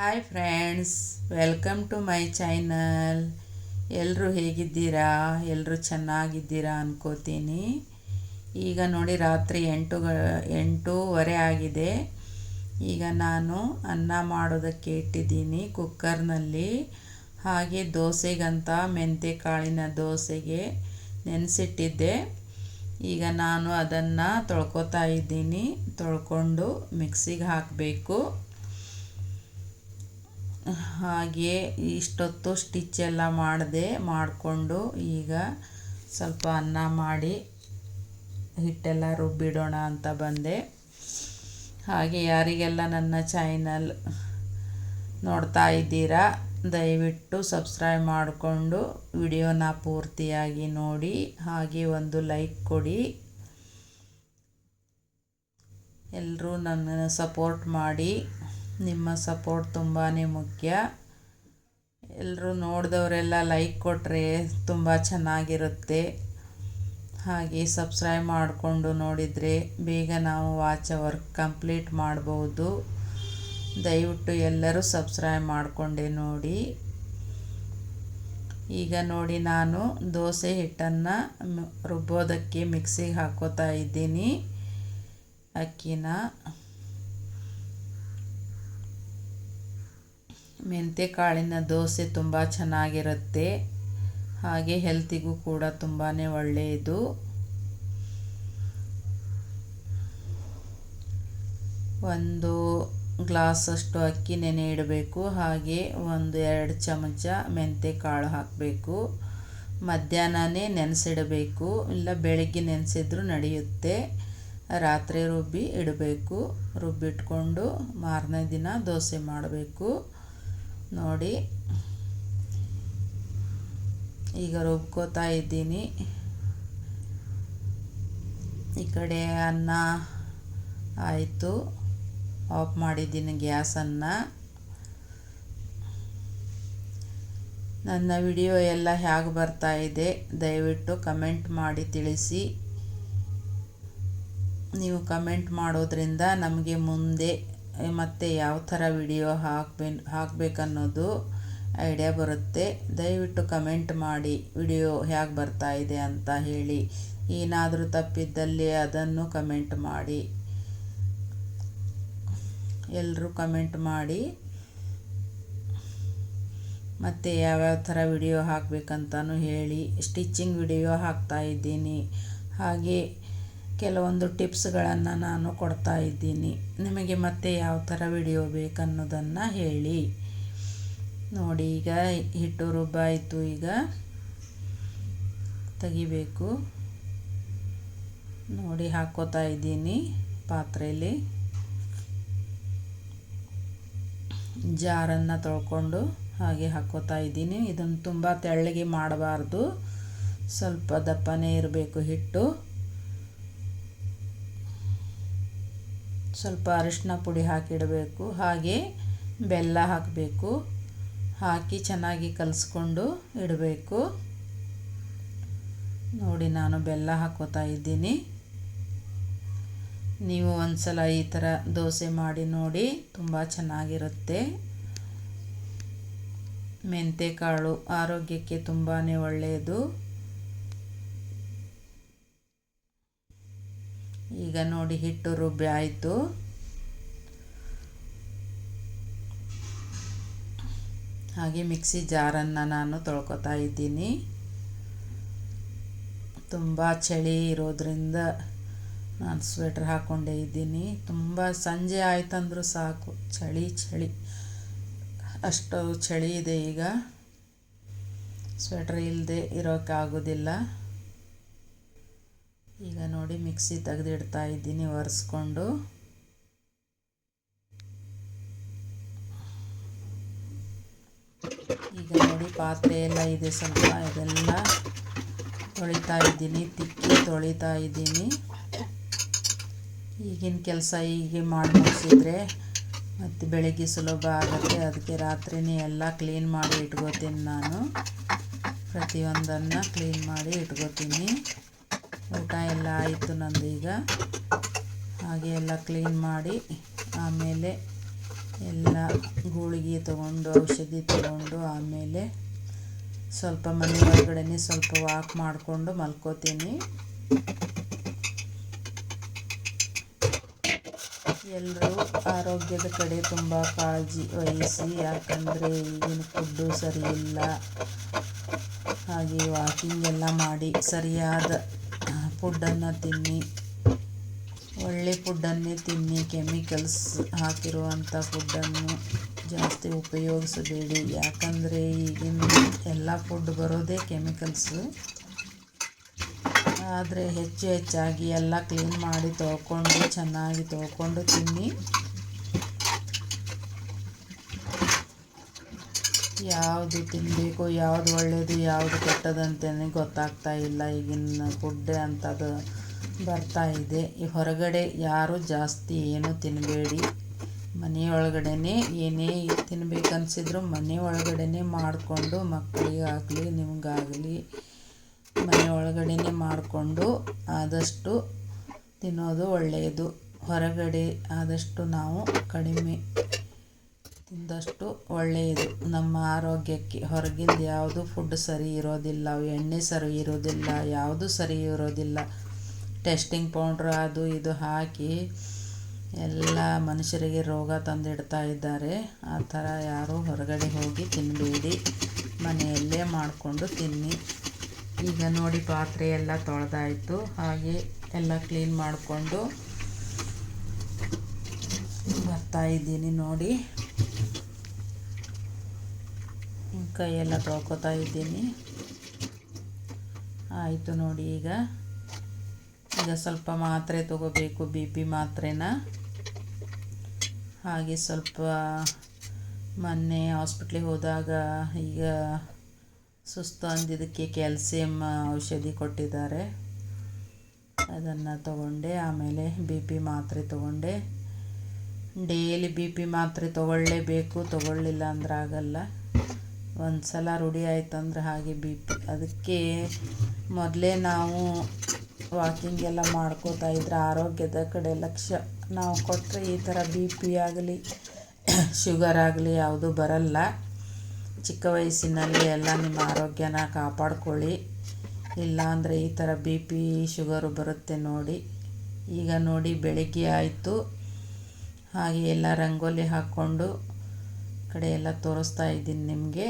Hi friends welcome to my channel ಎಲ್ಲರೂ ಹೇಗಿದ್ದೀರಾ? ಎಲ್ಲರೂ ಚೆನ್ನಾಗಿದ್ದೀರಾ ಅನ್ಕೋತೀನಿ. ಈಗ ನೋಡಿ ರಾತ್ರಿ ಎಂಟು ಎಂಟೂವರೆ ಆಗಿದೆ. ಈಗ ನಾನು ಅನ್ನ ಮಾಡೋದಕ್ಕೆ ಇಟ್ಟಿದ್ದೀನಿ ಕುಕ್ಕರ್ನಲ್ಲಿ. ಹಾಗೆ ದೋಸೆಗಂತ ಮೆಂತೆ ಕಾಳಿನ ದೋಸೆಗೆ ನೆನೆಸಿಟ್ಟಿದ್ದೆ. ಈಗ ನಾನು ಅದನ್ನು ತೊಳ್ಕೊತಾ ಇದ್ದೀನಿ. ತೊಳ್ಕೊಂಡು ಮಿಕ್ಸಿಗೆ ಹಾಕಬೇಕು. ಹಾಗೆ ಇಷ್ಟೊತ್ತು ಸ್ಟಿಚ್ ಎಲ್ಲ ಮಾಡಿದೆ, ಮಾಡಿಕೊಂಡು ಈಗ ಸ್ವಲ್ಪ ಅನ್ನ ಮಾಡಿ ಹಿಟ್ಟೆಲ್ಲ ರುಬ್ಬಿಡೋಣ ಅಂತ ಬಂದೆ. ಹಾಗೆ ಯಾರಿಗೆಲ್ಲ ನನ್ನ ಚಾನಲ್ ನೋಡ್ತಾ ಇದ್ದೀರಾ, ದಯವಿಟ್ಟು ಸಬ್ಸ್ಕ್ರೈಬ್ ಮಾಡಿಕೊಂಡು ವಿಡಿಯೋನ ಪೂರ್ತಿಯಾಗಿ ನೋಡಿ, ಹಾಗೆ ಒಂದು ಲೈಕ್ ಕೊಡಿ. ಎಲ್ಲರೂ ನನ್ನನ್ನು ಸಪೋರ್ಟ್ ಮಾಡಿ. ನಿಮ್ಮ ಸಪೋರ್ಟ್ ತುಂಬಾ ಮುಖ್ಯ. ಎಲ್ಲರೂ ನೋಡಿದವರೆಲ್ಲ ಲೈಕ್ ಕೊಟ್ಟರೆ ತುಂಬ ಚೆನ್ನಾಗಿರುತ್ತೆ. ಹಾಗೆ ಸಬ್ಸ್ಕ್ರೈಬ್ ಮಾಡಿಕೊಂಡು ನೋಡಿದರೆ ಬೇಗ ನಾವು ವಾಚ್ ವರ್ಕ್ ಕಂಪ್ಲೀಟ್ ಮಾಡ್ಬೋದು. ದಯವಿಟ್ಟು ಎಲ್ಲರೂ ಸಬ್ಸ್ಕ್ರೈಬ್ ಮಾಡಿಕೊಂಡೆ ನೋಡಿ. ಈಗ ನೋಡಿ ನಾನು ದೋಸೆ ಹಿಟ್ಟನ್ನು ರುಬ್ಬೋದಕ್ಕೆ ಮಿಕ್ಸಿಗೆ ಹಾಕೋತಾ ಇದ್ದೀನಿ. ಅಕ್ಕಿನ. ಮೆಂತ್ಯ ಕಾಳಿನ ದೋಸೆ ತುಂಬ ಚೆನ್ನಾಗಿರುತ್ತೆ. ಹಾಗೆ ಹೆಲ್ತಿಗೂ ಕೂಡ ತುಂಬಾ ಒಳ್ಳೆಯದು. ಒಂದು ಗ್ಲಾಸಷ್ಟು ಅಕ್ಕಿ ನೆನೆ ಇಡಬೇಕು. ಹಾಗೆ ಒಂದು ಎರಡು ಚಮಚ ಮೆಂತ್ಯ ಕಾಳು ಹಾಕಬೇಕು. ಮಧ್ಯಾಹ್ನನೇ ನೆನೆಸಿಡಬೇಕು. ಇಲ್ಲ ಬೆಳಗ್ಗೆ ನೆನೆಸಿದ್ರೂ ನಡೆಯುತ್ತೆ. ರಾತ್ರಿ ರುಬ್ಬಿ ಇಡಬೇಕು. ರುಬ್ಬಿಟ್ಕೊಂಡು ಮಾರನೇ ದಿನ ದೋಸೆ ಮಾಡಬೇಕು. ನೋಡಿ. ಈಗ ರುಬ್ಕೋತಾ ಇದ್ದೀನಿ. ಈ ಕಡೆ ಅನ್ನ ಆಯಿತು. ಆಫ್ ಮಾಡಿದ್ದೀನಿ ಗ್ಯಾಸನ್ನು ನನ್ನ ವಿಡಿಯೋ ಎಲ್ಲ ಹೇಗೆ ಬರ್ತಾ ಇದೆ ದಯವಿಟ್ಟು ಕಮೆಂಟ್ ಮಾಡಿ ತಿಳಿಸಿ. ನೀವು ಕಮೆಂಟ್ ಮಾಡೋದ್ರಿಂದ ನಮಗೆ ಮುಂದೆ ಮತ್ತು ಯಾವ ಥರ ವಿಡಿಯೋ ಹಾಕ್ಬೇ ಹಾಕಬೇಕನ್ನೋದು ಐಡಿಯಾ ಬರುತ್ತೆ. ದಯವಿಟ್ಟು ಕಮೆಂಟ್ ಮಾಡಿ ವಿಡಿಯೋ ಹೇಗೆ ಬರ್ತಾ ಇದೆ ಅಂತ ಹೇಳಿ. ಏನಾದರೂ ತಪ್ಪಿದ್ದಲ್ಲಿ ಅದನ್ನು ಕಮೆಂಟ್ ಮಾಡಿ. ಎಲ್ಲರೂ ಕಮೆಂಟ್ ಮಾಡಿ. ಮತ್ತು ಯಾವ್ಯಾವ ಥರ ವಿಡಿಯೋ ಹಾಕಬೇಕಂತಲೂ ಹೇಳಿ. ಸ್ಟಿಚ್ಚಿಂಗ್ ವಿಡಿಯೋ ಹಾಕ್ತಾ ಇದ್ದೀನಿ. ಹಾಗೆ ಕೆಲವೊಂದು ಟಿಪ್ಸ್ಗಳನ್ನು ನಾನು ಕೊಡ್ತಾ ಇದ್ದೀನಿ. ನಿಮಗೆ ಮತ್ತೆ ಯಾವ ಥರ ವಿಡಿಯೋ ಬೇಕನ್ನೋದನ್ನು ಹೇಳಿ. ನೋಡಿ, ಈಗ ಹಿಟ್ಟು ರುಬ್ಬಾಯಿತು. ಈಗ ತೆಗಿಬೇಕು. ನೋಡಿ, ಹಾಕೋತಾ ಇದ್ದೀನಿ ಪಾತ್ರೆಯಲ್ಲಿ ಜಾರನ್ನು ತೊಳ್ಕೊಂಡು ಹಾಗೆ ಹಾಕೋತಾ ಇದ್ದೀನಿ. ಇದನ್ನು ತುಂಬ ತೆಳ್ಳಗೆ ಮಾಡಬಾರ್ದು. ಸ್ವಲ್ಪ ದಪ್ಪನೇ ಇರಬೇಕು ಹಿಟ್ಟು. ಸ್ವಲ್ಪ ಅರಿಶಿನ ಪುಡಿ ಹಾಕಿಡಬೇಕು, ಹಾಗೆ ಬೆಲ್ಲ ಹಾಕಬೇಕು. ಹಾಕಿ ಚೆನ್ನಾಗಿ ಕಲಿಸ್ಕೊಂಡು ಇಡಬೇಕು. ನೋಡಿ, ನಾನು ಬೆಲ್ಲ ಹಾಕೋತಾ ಇದ್ದೀನಿ. ನೀವು ಒಂದು ಸಲ ಈ ಥರ ದೋಸೆ ಮಾಡಿ ನೋಡಿ, ತುಂಬ ಚೆನ್ನಾಗಿರುತ್ತೆ. ಮೆಂತ್ಯಕಾಳು ಆರೋಗ್ಯಕ್ಕೆ ತುಂಬಾ ಒಳ್ಳೆಯದು. ಈಗ ನೋಡಿ ಹಿಟ್ಟು ರುಬ್ಬಿ, ಆಯಿತು. ಹಾಗೆ ಮಿಕ್ಸಿ ಜಾರನ್ನು ನಾನು ತೊಳ್ಕೊತಾ ಇದ್ದೀನಿ. ತುಂಬ ಚಳಿ ಇರೋದ್ರಿಂದ ನಾನು ಸ್ವೆಟ್ರ್ ಹಾಕ್ಕೊಂಡೇ ಇದ್ದೀನಿ. ತುಂಬ ಸಂಜೆ ಆಯ್ತಂದ್ರೂ ಸಾಕು. ಚಳಿ ಚಳಿ. ಅಷ್ಟು ಚಳಿ ಇದೆ ಈಗ. ಸ್ವೆಟ್ರ್ ಇಲ್ಲದೆ ಇರೋಕ್ಕಾಗೋದಿಲ್ಲ. ಈಗ ನೋಡಿ ಮಿಕ್ಸಿ ತೆಗೆದಿಡ್ತಾ ಇದ್ದೀನಿ, ಒರೆಸ್ಕೊಂಡು. ಈಗ ನೋಡಿ ಪಾತ್ರೆ ಎಲ್ಲ ಇದೆ ಸ್ವಲ್ಪ, ಇದೆಲ್ಲ ತೊಳಿತಾ ಇದ್ದೀನಿ, ತಿಕ್ಕಿ ತೊಳಿತಾ ಇದ್ದೀನಿ. ಈಗಿನ ಕೆಲಸ ಹೀಗೆ ಮಾಡಿ ಮುಗಿಸಿದ್ರೆ ಮತ್ತು ಬೆಳಗ್ಗೆ ಸುಲಭ ಆಗುತ್ತೆ. ಅದಕ್ಕೆ ರಾತ್ರಿನೇ ಎಲ್ಲ ಕ್ಲೀನ್ ಮಾಡಿ ಇಟ್ಕೋತೀನಿ ನಾನು. ಪ್ರತಿಯೊಂದನ್ನು ಕ್ಲೀನ್ ಮಾಡಿ ಇಟ್ಕೋತೀನಿ. ಊಟ ಎಲ್ಲ ಆಯಿತು ನಂದು ಈಗ. ಹಾಗೆ ಎಲ್ಲ ಕ್ಲೀನ್ ಮಾಡಿ, ಆಮೇಲೆ ಎಲ್ಲ ಗೂಳಿಗೆ ತಗೊಂಡು, ಔಷಧಿ ತಗೊಂಡು, ಆಮೇಲೆ ಸ್ವಲ್ಪ ಮನೆ ಒಳಗಡೆನೆ ಸ್ವಲ್ಪ ವಾಕ್ ಮಾಡಿಕೊಂಡು ಮಲ್ಕೋತೀನಿ. ಎಲ್ಲರೂ ಆರೋಗ್ಯದ ಕಡೆ ತುಂಬ ಕಾಳಜಿ ವಹಿಸಿ, ಯಾಕಂದರೆ ಈಗಿನ ಫುಡ್ಡು ಸರಿ ಇಲ್ಲ ಹಾಗೆ ವಾಕಿಂಗ್ ಎಲ್ಲ ಮಾಡಿ ಸರಿಯಾದ ಫುಡ್ಡನ್ನು ತಿನ್ನಿ. ಒಳ್ಳೆ ಫುಡ್ಡನ್ನೇ ತಿನ್ನಿ. ಕೆಮಿಕಲ್ಸ್ ಹಾಕಿರುವಂಥ ಫುಡ್ಡನ್ನು ಜಾಸ್ತಿ ಉಪಯೋಗಿಸಬೇಡಿ. ಯಾಕಂದರೆ ಈಗಿನ ಎಲ್ಲ ಫುಡ್ ಬರೋದೇ ಕೆಮಿಕಲ್ಸು ಆದರೆ ಹೆಚ್ಚು ಹೆಚ್ಚಾಗಿ ಎಲ್ಲ ಕ್ಲೀನ್ ಮಾಡಿ ತೊಳ್ಕೊಂಡು, ಚೆನ್ನಾಗಿ ತೊಳ್ಕೊಂಡು ತಿನ್ನಿ. ಯಾವುದು ತಿನ್ನಬೇಕು ಯಾವುದು ಒಳ್ಳೆಯದು ಯಾವುದು ಕೆಟ್ಟದಂತಲೇ ಗೊತ್ತಾಗ್ತಾ ಇಲ್ಲ. ಈಗಿನ ಫುಡ್ ಅಂಥದ್ದು ಬರ್ತಾ ಇದೆ. ಈ ಹೊರಗಡೆ ಯಾರು ಜಾಸ್ತಿ ಏನು ತಿನ್ನಬೇಡಿ ಮನೆಯೊಳಗಡೆನೇ ಏನೇ ತಿನ್ಬೇಕನ್ಸಿದ್ರು ಮನೆ ಒಳಗಡೆನೇ ಮಾಡಿಕೊಂಡು ಮಕ್ಕಳಿಗಾಗಲಿ, ನಿಮಗಾಗಲಿ ಮನೆ ಒಳಗಡೆನೇ ಮಾಡಿಕೊಂಡು ಆದಷ್ಟು ತಿನ್ನೋದು ಒಳ್ಳೆಯದು ಹೊರಗಡೆ ಆದಷ್ಟು ನಾವು ಕಡಿಮೆ ತಿಂದಷ್ಟು ಒಳ್ಳೆಯದು. ನಮ್ಮ ಆರೋಗ್ಯಕ್ಕೆ ಹೊರಗಿಂದ ಯಾವುದು ಫುಡ್ ಸರಿ ಇರೋದಿಲ್ಲ, ಎಣ್ಣೆ ಸರಿ ಇರೋದಿಲ್ಲ, ಯಾವುದು ಸರಿ ಇರೋದಿಲ್ಲ. ಟೆಸ್ಟಿಂಗ್ ಪೌಡ್ರ್ ಅದು ಇದು ಹಾಕಿ ಎಲ್ಲ ಮನುಷ್ಯರಿಗೆ ರೋಗ ತಂದಿಡ್ತಾ ಇದ್ದಾರೆ. ಆ ಥರ ಯಾರೂ ಹೊರಗಡೆ ಹೋಗಿ ತಿನ್ನಬೇಡಿ ಮನೆಯಲ್ಲೇ ಮಾಡಿಕೊಂಡು ತಿನ್ನಿ. ಈಗ ನೋಡಿ ಪಾತ್ರೆ ಎಲ್ಲ ತೊಳೆದಾಯಿತು. ಹಾಗೆ ಎಲ್ಲ ಕ್ಲೀನ್ ಮಾಡಿಕೊಂಡು ಬರ್ತಾ ಇದ್ದೀನಿ ನೋಡಿ. ಕೈಯೆಲ್ಲ ತೊಳ್ಕೊತಾ ಇದ್ದೀನಿ. ಆಯಿತು ನೋಡಿ ಈಗ. ಈಗ ಸ್ವಲ್ಪ ಮಾತ್ರೆ ತಗೋಬೇಕು, ಬಿ ಪಿ ಮಾತ್ರೆನ. ಹಾಗೆ ಸ್ವಲ್ಪ ಮೊನ್ನೆ ಹಾಸ್ಪಿಟ್ಲಿಗೆ ಹೋದಾಗ ಈಗ ಸುಸ್ತು ಅಂದಿದ್ದಕ್ಕೆ ಕ್ಯಾಲ್ಸಿಯಂ ಔಷಧಿ ಕೊಟ್ಟಿದ್ದಾರೆ. ಅದನ್ನು ತಗೊಂಡೆ, ಆಮೇಲೆ ಬಿ ಪಿ ಮಾತ್ರೆ ತಗೊಂಡೆ. ಡೈಲಿ ಬಿ ಪಿ ಮಾತ್ರೆ ತೊಗೊಳ್ಳೇಬೇಕು. ತೊಗೊಳ್ಳಿಲ್ಲ ಅಂದ್ರೆ ಆಗಲ್ಲ. ಒಂದು ಸಲ ರೂಢಿ ಆಯ್ತಂದ್ರೆ ಹಾಗೆ ಬಿ ಪಿ ಅದಕ್ಕೆ ಮೊದಲೇ ನಾವು ವಾಕಿಂಗ್ ಎಲ್ಲ ಮಾಡ್ಕೋತಾ ಇದ್ರೆ ಆರೋಗ್ಯದ ಕಡೆ ಲಕ್ಷ್ಯ. ನಾವು ಕೊಟ್ಟರೆ ಈ ಥರ ಬಿ ಪಿ ಆಗಲಿ ಶುಗರ್ ಆಗಲಿ ಯಾವುದೂ ಬರಲ್ಲ. ಚಿಕ್ಕ ವಯಸ್ಸಿನಲ್ಲಿ ಎಲ್ಲ ನಿಮ್ಮ ಆರೋಗ್ಯನ ಕಾಪಾಡ್ಕೊಳ್ಳಿ. ಇಲ್ಲಾಂದರೆ ಈ ಥರ ಬಿ ಪಿ ಶುಗರು ಬರುತ್ತೆ ನೋಡಿ. ಈಗ ನೋಡಿ ಬೆಳಗ್ಗೆ ಆಯಿತು. ಹಾಗೆ ಎಲ್ಲ ರಂಗೋಲಿ ಹಾಕ್ಕೊಂಡು ಕಡೆ ಎಲ್ಲ ತೋರಿಸ್ತಾ ಇದ್ದೀನಿ ನಿಮಗೆ.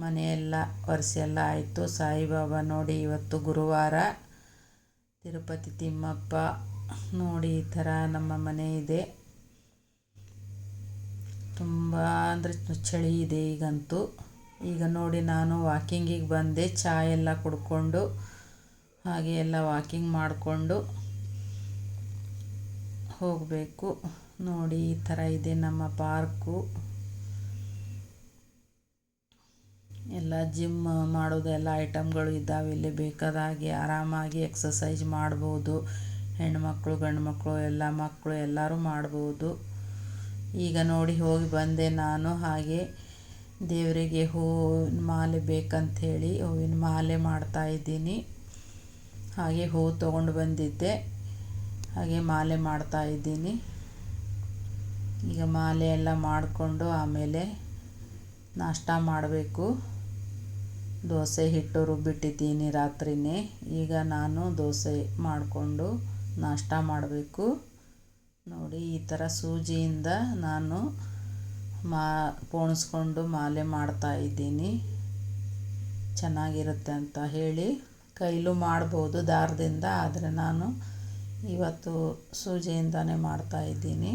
ಮನೆಯೆಲ್ಲ ಒರೆಸಿ ಎಲ್ಲ ಆಯಿತು. ಸಾಯಿಬಾಬಾ ನೋಡಿ ಇವತ್ತು ಗುರುವಾರ. ತಿರುಪತಿ ತಿಮ್ಮಪ್ಪ ನೋಡಿ ಈ ಥರ ನಮ್ಮ ಮನೆ ಇದೆ. ತುಂಬ ಅಂದರೆ ಚಳಿ ಇದೆ ಈಗಂತೂ. ಈಗ ನೋಡಿ ನಾನು ವಾಕಿಂಗಿಗೆ ಬಂದೆ. ಚಾ ಎಲ್ಲ ಕುಡ್ಕೊಂಡು ಹಾಗೆ ಎಲ್ಲ ವಾಕಿಂಗ್ ಮಾಡಿಕೊಂಡು ಹೋಗಬೇಕು. ನೋಡಿ, ಈ ಥರ ಇದೆ ನಮ್ಮ ಪಾರ್ಕು. ಎಲ್ಲ ಜಿಮ್ ಮಾಡೋದೆಲ್ಲ ಐಟಮ್ಗಳು ಇದ್ದಾವೆ. ಇಲ್ಲಿ ಬೇಕಾದ ಹಾಗೆ ಆರಾಮಾಗಿ ಎಕ್ಸಸೈಜ್ ಮಾಡ್ಬೋದು. ಹೆಣ್ಮಕ್ಳು ಗಂಡು ಮಕ್ಕಳು ಎಲ್ಲ ಮಕ್ಕಳು ಎಲ್ಲರೂ ಮಾಡ್ಬೋದು. ಈಗ ನೋಡಿ, ಹೋಗಿ ಬಂದೆ ನಾನು. ಹಾಗೆ ದೇವರಿಗೆ ಹೂವಿನ ಮಾಲೆ ಬೇಕಂಥೇಳಿ ಹೂವಿನ ಮಾಲೆ ಮಾಡ್ತಾಯಿದ್ದೀನಿ ಹಾಗೆ ಹೂವು ತೊಗೊಂಡು ಬಂದಿದ್ದೆ. ಹಾಗೆ ಮಾಲೆ ಮಾಡ್ತಾಯಿದ್ದೀನಿ ಈಗ ಮಾಲೆ ಎಲ್ಲ ಮಾಡಿಕೊಂಡು ಆಮೇಲೆ ನಾಷ್ಟ ಮಾಡಬೇಕು. ದೋಸೆ ಹಿಟ್ಟು ರುಬ್ಬಿಟ್ಟಿದ್ದೀನಿ ರಾತ್ರಿಯೇ ಈಗ ನಾನು ದೋಸೆ ಮಾಡಿಕೊಂಡು ನಾಷ್ಟ ಮಾಡಬೇಕು. ನೋಡಿ, ಈ ಥರ ಸೂಜಿಯಿಂದ ನಾನು ಮಾ, ಪೋಣಿಸ್ಕೊಂಡು ಮಾಲೆ ಮಾಡ್ತಾ ಇದ್ದೀನಿ. ಚೆನ್ನಾಗಿರುತ್ತೆ ಅಂತ ಹೇಳಿ. ಕೈಲೂ ಮಾಡ್ಬೋದು ದಾರದಿಂದ, ಆದರೆ ನಾನು ಇವತ್ತು ಸೂಜಿಯಿಂದನೇ ಮಾಡ್ತಾ ಇದ್ದೀನಿ.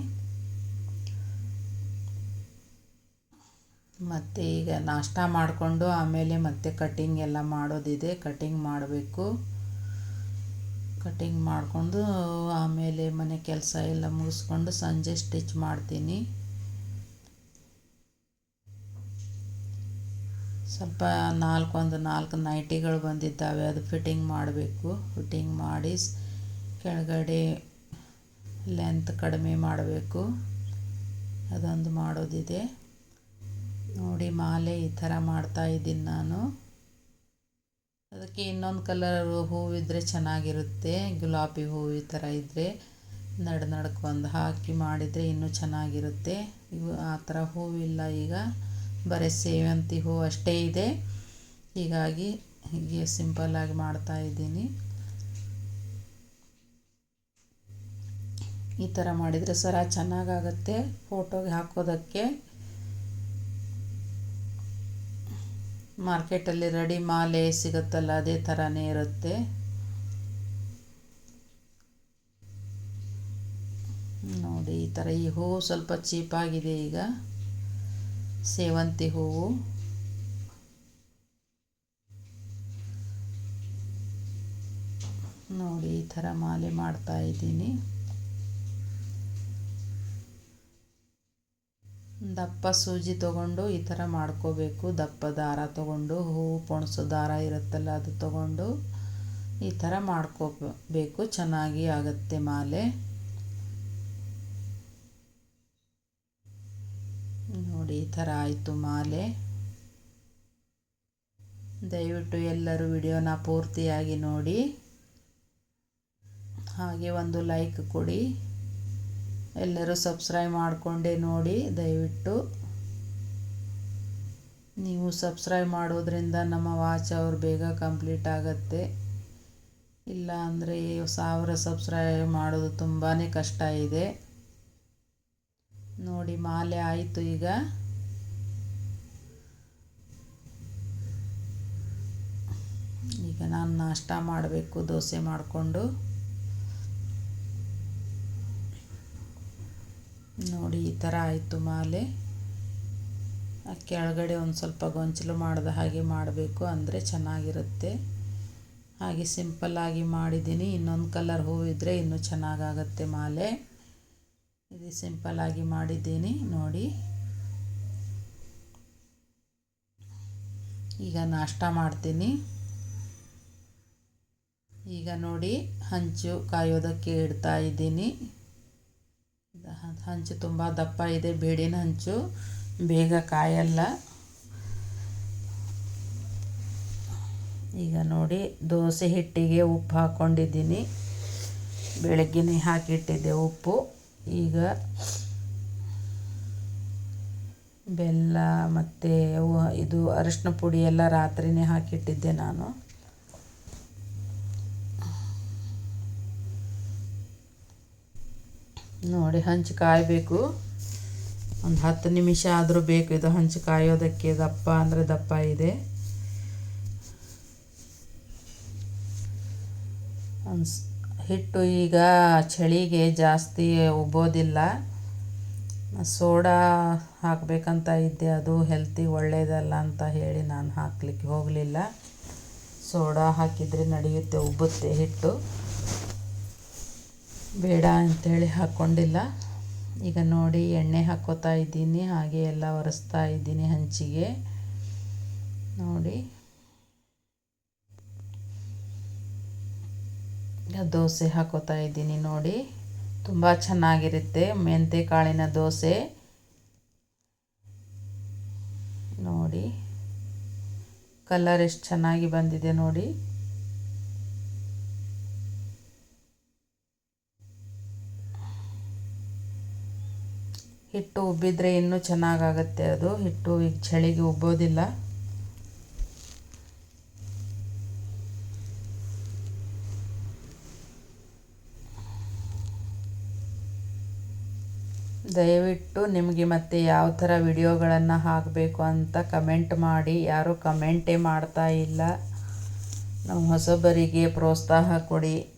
ಮತ್ತು ಈಗ ನಾಷ್ಟ ಮಾಡಿಕೊಂಡು ಆಮೇಲೆ ಮತ್ತೆ ಕಟ್ಟಿಂಗ್ ಎಲ್ಲ ಮಾಡೋದಿದೆ. ಕಟ್ಟಿಂಗ್ ಮಾಡಬೇಕು. ಕಟ್ಟಿಂಗ್ ಮಾಡಿಕೊಂಡು ಆಮೇಲೆ ಮನೆ ಕೆಲಸ ಎಲ್ಲ ಮುಗಿಸ್ಕೊಂಡು ಸಂಜೆ ಸ್ಟಿಚ್ ಮಾಡ್ತೀನಿ. ಸ್ವಲ್ಪ ನಾಲ್ಕೊಂದು ನಾಲ್ಕು ನೈಟಿಗಳು ಬಂದಿದ್ದಾವೆ. ಅದು ಫಿಟ್ಟಿಂಗ್ ಮಾಡಬೇಕು. ಫಿಟ್ಟಿಂಗ್ ಮಾಡಿ ಕೆಳಗಡೆ ಲೆಂತ್ ಕಡಿಮೆ ಮಾಡಬೇಕು. ಅದೊಂದು ಮಾಡೋದಿದೆ. ನೋಡಿ ಮಾಲೆ ಈ ಥರ ಮಾಡ್ತಾಯಿದ್ದೀನಿ ನಾನು. ಅದಕ್ಕೆ ಇನ್ನೊಂದು ಕಲರ್ ಹೂವಿದ್ರೆ ಚೆನ್ನಾಗಿರುತ್ತೆ. ಗುಲಾಬಿ ಹೂವು ಈ ಥರ ಇದ್ದರೆ ನಡು ನಡ್ಕೊಂಡು ಹಾಕಿ ಮಾಡಿದರೆ ಇನ್ನೂ ಚೆನ್ನಾಗಿರುತ್ತೆ. ಇವು ಆ ಥರ ಹೂವಿಲ್ಲ ಈಗ. ಬರೀ ಸೇವಂತಿ ಹೂವು ಅಷ್ಟೇ ಇದೆ. ಹೀಗಾಗಿ ಹೀಗೆ ಸಿಂಪಲ್ಲಾಗಿ ಮಾಡ್ತಾಯಿದ್ದೀನಿ ಈ ಥರ ಮಾಡಿದರೆ ಸರ ಚೆನ್ನಾಗಾಗತ್ತೆ ಫೋಟೋಗೆ ಹಾಕೋದಕ್ಕೆ. ಮಾರ್ಕೆಟಲ್ಲಿ ರೆಡಿ ಮಾಲೆ ಸಿಗುತ್ತಲ್ಲ, ಅದೇ ಥರನೇ ಇರುತ್ತೆ. ನೋಡಿ, ಈ ಥರ ಈ ಹೂವು ಸ್ವಲ್ಪ ಚೀಪಾಗಿದೆ ಈಗ. ಸೇವಂತಿ ಹೂವು. ನೋಡಿ, ಈ ಥರ ಮಾಲೆ ಮಾಡ್ತಾ ಇದ್ದೀನಿ. ದಪ್ಪ ಸೂಜಿ ತಗೊಂಡು ಈ ಥರ ಮಾಡ್ಕೋಬೇಕು. ದಪ್ಪ ದಾರ ತಗೊಂಡು ಹೂವು ಪೊಣಸು ದಾರ ಇರುತ್ತಲ್ಲ ಅದು ತಗೊಂಡು ಈ ಥರ ಮಾಡ್ಕೋಬೇಕು. ಚೆನ್ನಾಗಿ ಆಗುತ್ತೆ ಮಾಲೆ. ನೋಡಿ, ಈ ಥರ ಆಯಿತು ಮಾಲೆ. ದಯವಿಟ್ಟು ಎಲ್ಲರೂ ವಿಡಿಯೋನ ಪೂರ್ತಿಯಾಗಿ ನೋಡಿ. ಹಾಗೆ ಒಂದು ಲೈಕ್ ಕೊಡಿ. ಎಲ್ಲರೂ ಸಬ್ಸ್ಕ್ರೈಬ್ ಮಾಡಿಕೊಂಡೆ ನೋಡಿ, ದಯವಿಟ್ಟು. ನೀವು ಸಬ್ಸ್ಕ್ರೈಬ್ ಮಾಡೋದ್ರಿಂದ ನಮ್ಮ ವಾಚ್ ಅವ್ರು ಬೇಗ ಕಂಪ್ಲೀಟ್ ಆಗುತ್ತೆ. ಇಲ್ಲ ಅಂದರೆ ಸಾವಿರ ಸಬ್ಸ್ಕ್ರೈಬ್ ಮಾಡೋದು ತುಂಬಾ ಕಷ್ಟ ಇದೆ. ನೋಡಿ, ಮಾಲೆ ಆಯಿತು ಈಗ. ಈಗ ನಾನು ನಾಷ್ಟ ಮಾಡಬೇಕು, ದೋಸೆ ಮಾಡಿಕೊಂಡು. ನೋಡಿ ಈ ಥರ ಆಯಿತು ಮಾಲೆ. ಕೆಳಗಡೆ ಒಂದು ಸ್ವಲ್ಪ ಗೊಂಚಲು ಮಾಡಿದ ಹಾಗೆ ಮಾಡಬೇಕು ಅಂದರೆ ಚೆನ್ನಾಗಿರುತ್ತೆ. ಹಾಗೆ ಸಿಂಪಲ್ಲಾಗಿ ಮಾಡಿದ್ದೀನಿ. ಇನ್ನೊಂದು ಕಲರ್ ಹೂವು ಇದ್ದರೆ ಇನ್ನೂ ಚೆನ್ನಾಗಾಗತ್ತೆ ಮಾಲೆ. ಇದು ಸಿಂಪಲ್ಲಾಗಿ ಮಾಡಿದ್ದೀನಿ. ನೋಡಿ. ಈಗ ನಾಷ್ಟ ಮಾಡ್ತೀನಿ. ಈಗ ನೋಡಿ, ಹಂಚು ಕಾಯೋದಕ್ಕೆ ಇಡ್ತಾ ಇದ್ದೀನಿ. ಹಂಚು ತುಂಬ ದಪ್ಪ ಇದೆ, ಬೇಡಿನ ಹಂಚು. ಬೇಗ ಕಾಯಲ್ಲ. ಈಗ ನೋಡಿ, ದೋಸೆ ಹಿಟ್ಟಿಗೆ ಉಪ್ಪು ಹಾಕ್ಕೊಂಡಿದ್ದೀನಿ ಬೆಳಗ್ಗೆನೇ ಹಾಕಿಟ್ಟಿದ್ದೆ ಉಪ್ಪು. ಈಗ ಬೆಲ್ಲ ಮತ್ತು ಇದು ಅರಿಶಿನ ಪುಡಿ ಎಲ್ಲ ರಾತ್ರಿನೇ ಹಾಕಿಟ್ಟಿದ್ದೆ ನಾನು. ನೋಡಿ, ಹಂಚು ಕಾಯಬೇಕು. ಒಂದು ಹತ್ತು ನಿಮಿಷ ಆದರೂ ಬೇಕು. ಇದು ಹಂಚು ಕಾಯೋದಕ್ಕೆ ದಪ್ಪ ಅಂದರೆ ದಪ್ಪ ಇದೆ. ಹಿಟ್ಟು ಈಗ ಚಳಿಗೆ ಜಾಸ್ತಿ ಉಬ್ಬೋದಿಲ್ಲ ಸೋಡಾ ಹಾಕಬೇಕಂತ ಇದ್ದೆ. ಅದು ಹೆಲ್ತಿ ಒಳ್ಳೆಯದಲ್ಲ ಅಂತ ಹೇಳಿ ನಾನು ಹಾಕಲಿಕ್ಕೆ ಹೋಗಲಿಲ್ಲ. ಸೋಡಾ ಹಾಕಿದರೆ ನಡೆಯುತ್ತೆ, ಉಬ್ಬುತ್ತೆ ಹಿಟ್ಟು. ಬೇಡ ಅಂಥೇಳಿ ಹಾಕ್ಕೊಂಡಿಲ್ಲ ಈಗ ನೋಡಿ ಎಣ್ಣೆ ಹಾಕ್ಕೋತಾ ಇದ್ದೀನಿ, ಹಾಗೆ ಎಲ್ಲ ಒರೆಸ್ತಾ ಇದ್ದೀನಿ ಹಂಚಿಗೆ. ನೋಡಿ. ದೋಸೆ ಹಾಕೋತಾ ಇದ್ದೀನಿ ನೋಡಿ. ತುಂಬ ಚೆನ್ನಾಗಿರುತ್ತೆ ಮೆಂತೆ ಕಾಳಿನ ದೋಸೆ. ನೋಡಿ. ಕಲರ್ ಎಷ್ಟು ಚೆನ್ನಾಗಿ ಬಂದಿದೆ ನೋಡಿ. ಹಿಟ್ಟು ಉಬ್ಬಿದ್ರೆ ಇನ್ನೂ ಚೆನ್ನಾಗಾಗತ್ತೆ ಅದು. ಹಿಟ್ಟು ಈಗ ಚಳಿಗೆ ಉಬ್ಬೋದಿಲ್ಲ. ದಯವಿಟ್ಟು ನಿಮಗೆ ಮತ್ತೆ ಯಾವ ಥರ ವಿಡಿಯೋಗಳನ್ನು ಹಾಕಬೇಕು ಅಂತ ಕಮೆಂಟ್ ಮಾಡಿ. ಯಾರೂ ಕಮೆಂಟೇ ಮಾಡ್ತಾ ಇಲ್ಲ. ನಮ್ಮ ಹೊಸಬರಿಗೆ ಪ್ರೋತ್ಸಾಹ ಕೊಡಿ.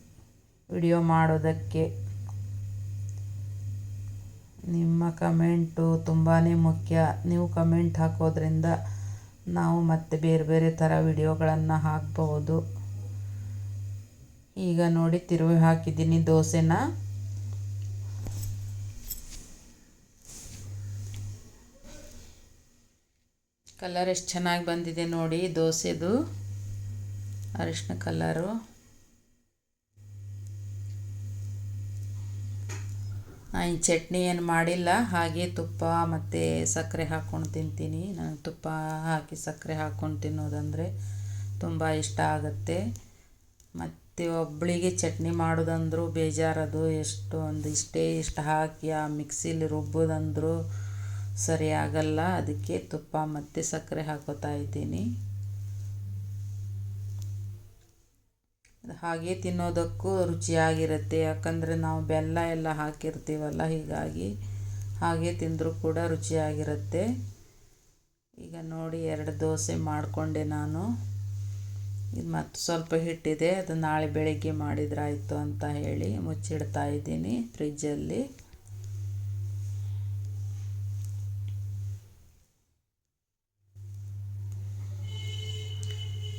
ವಿಡಿಯೋ ಮಾಡೋದಕ್ಕೆ. ನಿಮ್ಮ ಕಮೆಂಟು ತುಂಬಾ ಮುಖ್ಯ. ನೀವು ಕಮೆಂಟ್ ಹಾಕೋದ್ರಿಂದ ನಾವು ಮತ್ತೆ ಬೇರೆ ಬೇರೆ ಥರ ವಿಡಿಯೋಗಳನ್ನು ಹಾಕ್ಬೋದು ಈಗ ನೋಡಿ ತಿರುವಿ ಹಾಕಿದ್ದೀನಿ ದೋಸೆನ. ಕಲರ್ ಎಷ್ಟು ಚೆನ್ನಾಗಿ ಬಂದಿದೆ ನೋಡಿ ದೋಸೆದು. ಅರಿಶಿನ ಕಲರು ಈ ಚಟ್ನಿ ಏನು ಮಾಡಿಲ್ಲ, ಹಾಗೆ ತುಪ್ಪ ಮತ್ತು ಸಕ್ಕರೆ ಹಾಕ್ಕೊಂಡು ತಿಂತೀನಿ. ನಾನು ತುಪ್ಪ ಹಾಕಿ ಸಕ್ಕರೆ ಹಾಕ್ಕೊಂಡು ತಿನ್ನೋದಂದರೆ ತುಂಬ ಇಷ್ಟ ಆಗುತ್ತೆ. ಮತ್ತು ಒಬ್ಬಳಿಗೆ ಚಟ್ನಿ ಮಾಡೋದಂದ್ರೂ ಬೇಜಾರದು, ಎಷ್ಟು ಒಂದು ಇಷ್ಟೇ ಇಷ್ಟು ಹಾಕಿ ಆ ಮಿಕ್ಸಿಲಿ ರುಬ್ಬೋದಂದ್ರೂ ಸರಿ ಆಗಲ್ಲ. ಅದಕ್ಕೆ ತುಪ್ಪ ಮತ್ತು ಸಕ್ಕರೆ ಹಾಕೋತಾ ಇದ್ದೀನಿ. ಹಾಗೆ ತಿನ್ನೋದಕ್ಕೂ ರುಚಿಯಾಗಿರುತ್ತೆ. ಯಾಕಂದರೆ ನಾವು ಬೆಲ್ಲ ಎಲ್ಲ ಹಾಕಿರ್ತೀವಲ್ಲ, ಹೀಗಾಗಿ ಹಾಗೆ ತಿಂದರೂ ಕೂಡ ರುಚಿಯಾಗಿರುತ್ತೆ. ಈಗ ನೋಡಿ, ಎರಡು ದೋಸೆ ಮಾಡಿಕೊಂಡೆ ನಾನು. ಇದು ಮತ್ತು ಸ್ವಲ್ಪ ಹಿಟ್ಟಿದೆ ಅದು ನಾಳೆ ಬೆಳಗ್ಗೆ ಮಾಡಿದ್ರಾಯಿತು ಅಂತ ಹೇಳಿ ಮುಚ್ಚಿಡ್ತಾ ಇದ್ದೀನಿ ಫ್ರಿಜ್ಜಲ್ಲಿ.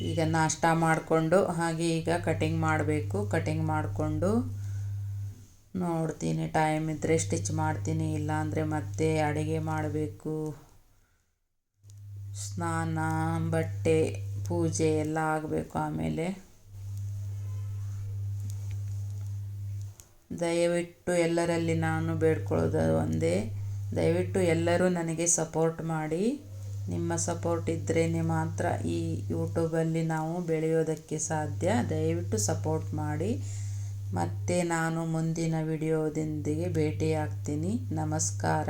ಈಗ ನಾಷ್ಟ ಮಾಡಿಕೊಂಡು, ಹಾಗೆ ಈಗ ಕಟಿಂಗ್ ಮಾಡಬೇಕು. ಕಟಿಂಗ್ ಮಾಡಿಕೊಂಡು ನೋಡ್ತೀನಿ ಟೈಮ್ ಇದ್ದರೆ ಸ್ಟಿಚ್ ಮಾಡ್ತೀನಿ, ಇಲ್ಲಾಂದರೆ ಮತ್ತೆ ಅಡುಗೆ ಮಾಡಬೇಕು. ಸ್ನಾನ, ಬಟ್ಟೆ, ಪೂಜೆ ಎಲ್ಲ ಆಗಬೇಕು ಆಮೇಲೆ. ದಯವಿಟ್ಟು ಎಲ್ಲರಲ್ಲಿ ನಾನು ಬೇಡ್ಕೊಳ್ಳೋದು ಒಂದೇ. ದಯವಿಟ್ಟು ಎಲ್ಲರೂ ನನಗೆ ಸಪೋರ್ಟ್ ಮಾಡಿ. ನಿಮ್ಮ ಸಪೋರ್ಟ್ ಇದ್ರೇ ಮಾತ್ರ ಈ ಯೂಟ್ಯೂಬಲ್ಲಿ ನಾವು ಬೆಳೆಯೋದಕ್ಕೆ ಸಾಧ್ಯ. ದಯವಿಟ್ಟು ಸಪೋರ್ಟ್ ಮಾಡಿ. ಮತ್ತೆ ನಾನು ಮುಂದಿನ ವಿಡಿಯೋದೊಂದಿಗೆ ಭೇಟಿಯಾಗ್ತೀನಿ. ನಮಸ್ಕಾರ.